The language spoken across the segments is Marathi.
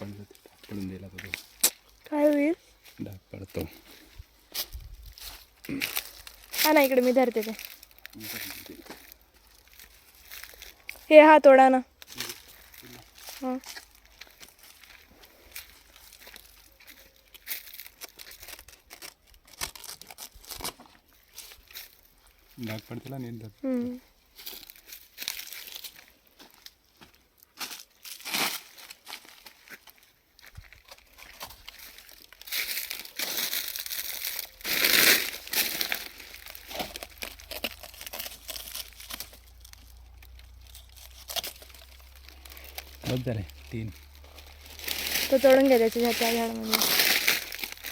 पडलं डाग पडून दिला तो. काय होईल? डाग पडतो. हा ना इकडे मी धरते ते. हे हा तोडा ना. हा. डाग पडतेला नीट बस झाले तीन तो तोडून घ्या त्याच्या त्या झाडामध्ये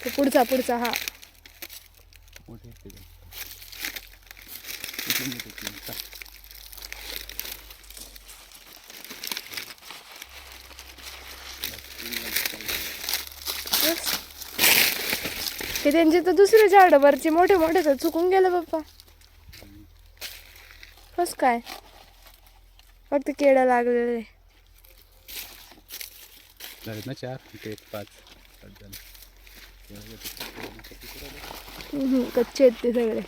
तो पुढचा पुढचा हा मोठे आहेत ते पण. इकडून येते तीन. चल. बस. त्यांचे तर दुसरे झाड वरचे मोठे मोठे तर चुकून गेलं पप्पा बस काय फक्त केडा लागलेले झालेत ना चार? इथे एक पाच झाले कच्चे आहेत ते सगळे.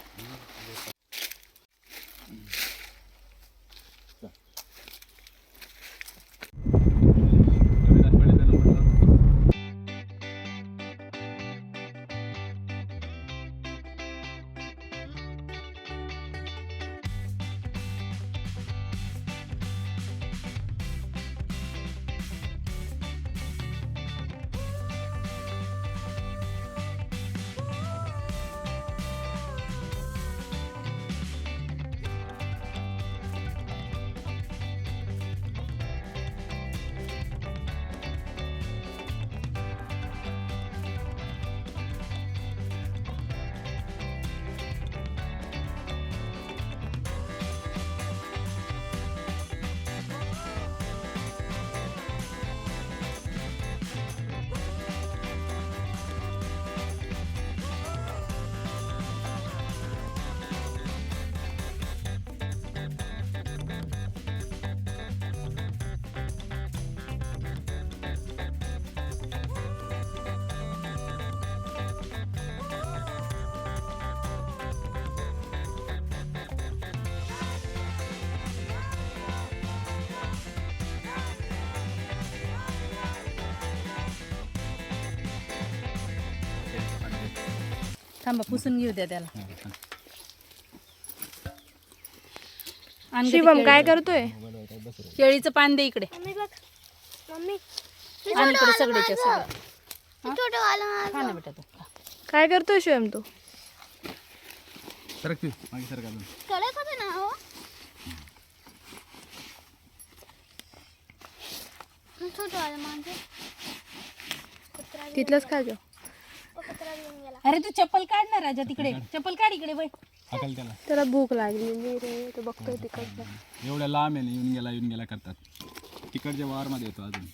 थांबा पुसून घेऊ द्या त्याला. आण गं ते शिवम काय. करतोय? केळीचं पान दे इकडे. मम्मी बघ मम्मी. आण इकडे सगळ्याच्या सगळं. छोटं आलं खा ना बेटा तू खा. काय करतोय शिवम तू? सरक तू मागे सरक अजून. कडक होतं ना हो छोटं आलं माझं. कुत्रा तिथलंच खायचं कुत्रा घेऊन गेला अरे तू चप्पल काढ ना राजा तिकडे. चप्पल काढ इकडे बाई हाकल त्याला. त्याला भूक लागली रे तो बघतोय तिकडचं. एवढ्या लांब आहे ना येऊन गेला येऊन गेला करतात. तिकडच्या वारमध्ये येतो अजून.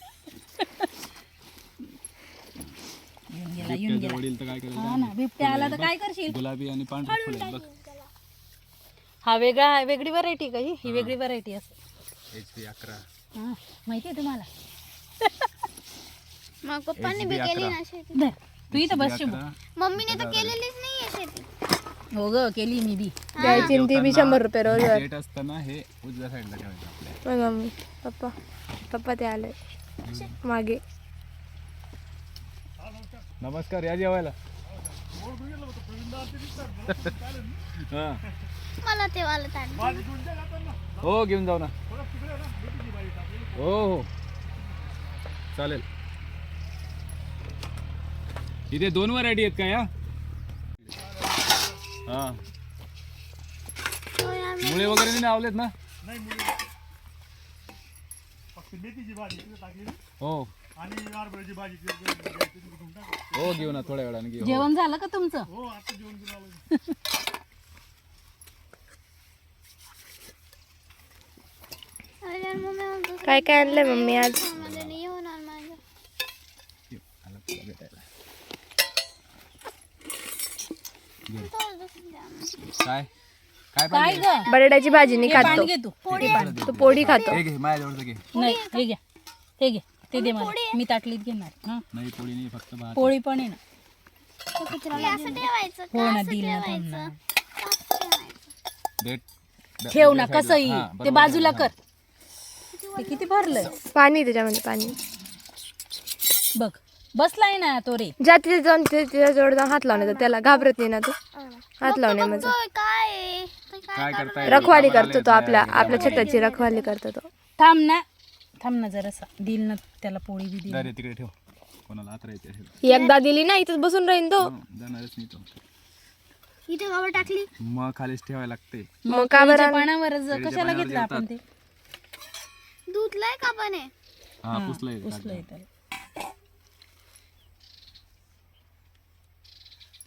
येऊन गेला येऊन बिबट्याचे गेला. वडील तर काय करेल हा ना बिबट्या आला तर काय करशील? गुलाबी आणि पांढरे फुल आहेत बघ. हा वेगळा वेगळी व्हरायटी का ही? ही वेगळी व्हरायटी असं. एच पी अकरा. हा माहिती आहे तुम्हाला? मग पप्पांनी बी केली ना शेती धर. तू इथं बस अकरा मम्मीने तर केलेलीच नाही शेती. हो ग केली मी बी. द्यायची आणि ती बी शंभर रुपये रोज डेट असताना हे उजव्या साईडला ठेवायचं आपल्या. बघा मम्मी पप्पा पप्पा ते आले. मागे. नमस्कार या जेवायला. हा. मला ते वाला ताट हो घेऊन जाऊ ना. हो हो. चालेल. इथे दोन व्हरायटी आहेत का या? हा. मुळे वगैरे नाही लावलेत ना? हो. हो घेऊ ना थोड्या वेळाने घेऊ. हो. जेवण झालं का तुमचं? मम्मी म्हणतो काय काय आणलंय मम्मी आज मध्ये नाही होणार माझं आला तुला भेटायला. थोडं दुसरं द्या. काय काय ग? बटाट्याची भाजी नाही खात. तो घे तू. तो पोळी खातो. हे घे घे. नाही हे घ्या हे घे. ते दे मला. मी ताटलीत घेणार. हा? नाही पोळी नाही फक्त भात पोळी पण आहे ना. हे असं ठेवायचं हो का ना दिल ठेव ना कसंही. ते बाजूला कर. ते किती भरलंय? पाणी त्याच्यामध्ये पाणी. बघ. बसलाय ना तो रे. ज्या तिथे जाऊन ते त्याच्याजवळ जाऊन हात लावण्याचा त्याला घाबरत नाही ना तो? हात लावण्यामध्ये बघतोय काय करताय? रखवाली करतो तो आपल्या आपल्या छताची रखवाली करतो तो. थांब ना. थांब ना जरासा. दिल ना त्याला पोळी बी दिली. दर तिकडे ठेव. कोणाला आत राहायचं असेल ही. एकदा दिली ना इथंच बसून राहीन तो. हं, जाणारच नाही तो. इथे गावं टाकली? मग खालीच ठेवायला लागते. मग का बरं पानावरच कशाला घेतलं आपण ते? दूधलाय का पण आहे हा पुसलंय पुसलंय त्याला.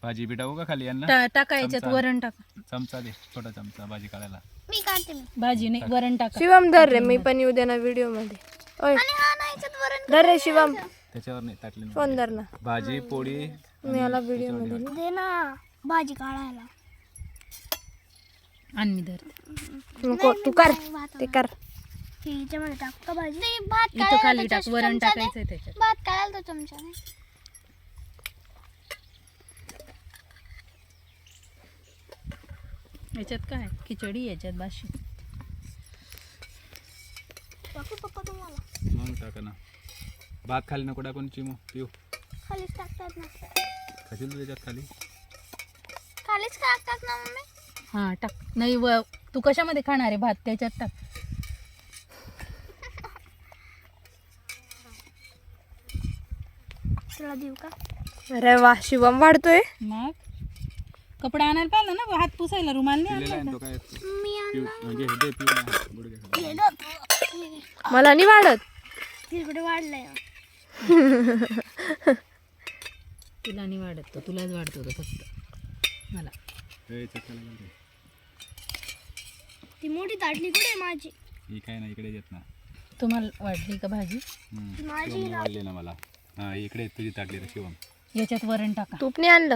भाजी बी टाकू का खाली यांना? टा- टाका याच्यात वरण टाका. चमचा दे छोटा चमचा भाजी काढायला. मी काढते मी. भाजी नाही वरण टाका. शिवम धर रे मी पण येऊ दे ना व्हिडिओमध्ये ओय. आणि हा ना याच्यात वरण धर रे शिवम. त्याच्यावर नाही ताटली फोन धर ना. भाजी पोळी. मी याला व्हिडिओमध्ये दे ना भाजी काढायला. आणि मी धरते. नको तू कर ते कर. टाक का भाजी. भात इथं खाली टाक वरण चमचा त्याच्यात. भात काढायला तो चमच्याने याच्यात काय? खिचडी याच्यात बाशी. बाकी पप्पा तुम्हाला? मग टाका ना. भात खाली नको टाकून चिमू. पिऊ. खालीच टाकतात ना. खाशील तू त्याच्यात खाली? खालीच टाकतात ना मम्मी? हा टाक. नाही व तू कशामध्ये खाणार आहे भात? त्याच्यात टाक. तुला देऊ का? अरे वा शिवम वाढतोय. मग? कपडा आणायला पाहिलं ना हात पुसायला रुमाल नाही आणला. म्हणजे हे दे गुडघे खाली. मला नाही वाढत. तिकडे वाढलंय. तुला नाही वाढत तो. तुलाच वाढतो तो फक्त. मला. ती. मोठी ताटली कुठे आहे माझी? ही काय ना इकडे येत ना. तुम्हाला वाढली का भाजी? हम्म. माझी वाढली ना मला. हा इकडे आहे तुझी ताटली रे शिवम. याच्यात वरण टाका. तूप नाही आणलं.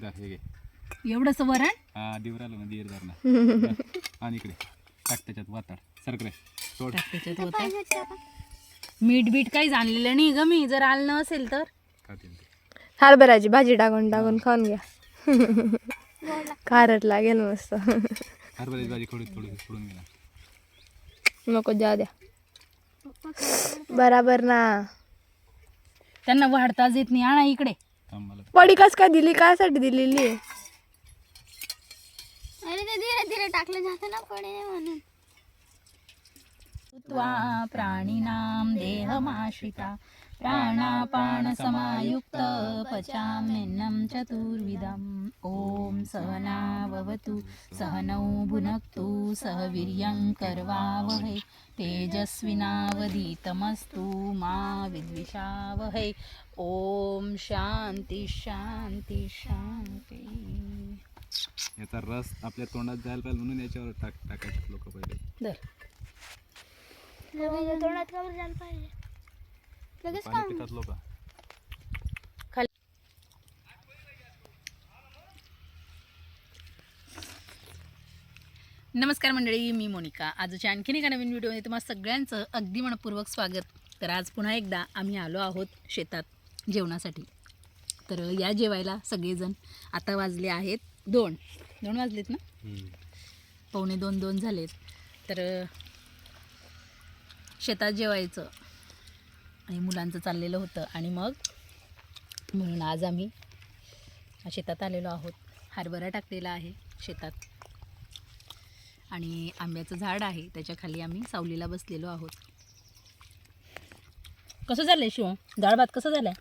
जा हे घे. एवढंच वरण? हा दिवर आलो ना दिर धरणं आणि इकडे टाक त्याच्यात वाताड. सरक रे सोड. टाक त्याच्यात होतं मीठ बीठ काही आणलेलं नाही ग मी. जर आलं नसेल तर. खातील ते. हरभऱ्याची भाजी टाकून टाकून खाऊन घ्या. खारट लागेल मस्त. हरभऱ्याची भाजी थोडी थोडी सोडून गेला नको जाऊ द्या. बराबर ना. त्यांना वाढताच येत नाही. आणा इकडे. थांब मला. पडी कस काय दिली? कायसाठी दिलेली? आहे अरे ते धीरे धीरे टाकले जाते ना पडे म्हणून. त्वा प्राणिनां देहमाश्रिता प्राणापानसमायुक्त पचाम्यन्नं चतुर्विदम् ॐ सहनाववतु सहनौ भुनक्तु सह वीर्यं कर्वावहै। तेजस्विनावधीतमस्तु मा विद्विषावहै। ॐ शान्ति शान्ति शान्ति। याचा रस आपल्या तोंडात जायला पाहिजे म्हणून याच्यावर टाक टाकायचे लोक पहिले. तोंडात का बरं जायला पाहिजे? लगेच का पाणी पितात लोक. नमस्कार मंडळी मी मोनिका. आजच्या आणखीन एका नवीन व्हिडिओमध्ये तुम्हाला सगळ्यांचं अगदी मनपूर्वक स्वागत. तर आज पुन्हा एकदा आम्ही आलो आहोत शेतात जेवणासाठी. तर या जेवायला सगळेजण आता वाजले आहेत. दोन. दोन वाजलेत ना? पावणे दोन दोन झालेत. तर शेतात जेवायचं आणि मुलांचं चाललेलं होतं. आणि मग म्हणून आज आम्ही शेतात आलेलो आहोत. हरभरा टाकलेला आहे शेतात. आणि आंब्याचं झाड आहे. त्याच्याखाली आम्ही सावलीला बसलेलो आहोत. कसं झालंय शिव डाळ भात कसं झालाय?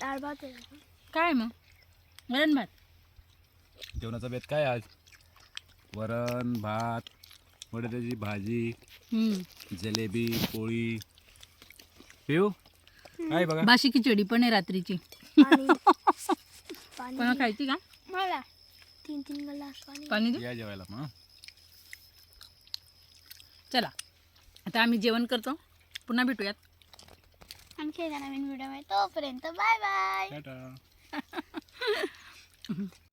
डाळ भात आहे. काय मग? वरण भात. जेवणाचा बेत काय आज? वरण भात बटाट्याची भाजी हम्म. जलेबी पोळी. पिऊ? काय बघा. बाशी खिचडी पण आहे रात्रीची. पाणी. खायची का? मला. तीन तीन ग्लास पाणी. या जेवायला मग चला. आता आम्ही जेवण करतो. पुन्हा भेटूयात. आणखी एका नवीन व्हिडिओ तोपर्यंत बाय बाय. टाटा.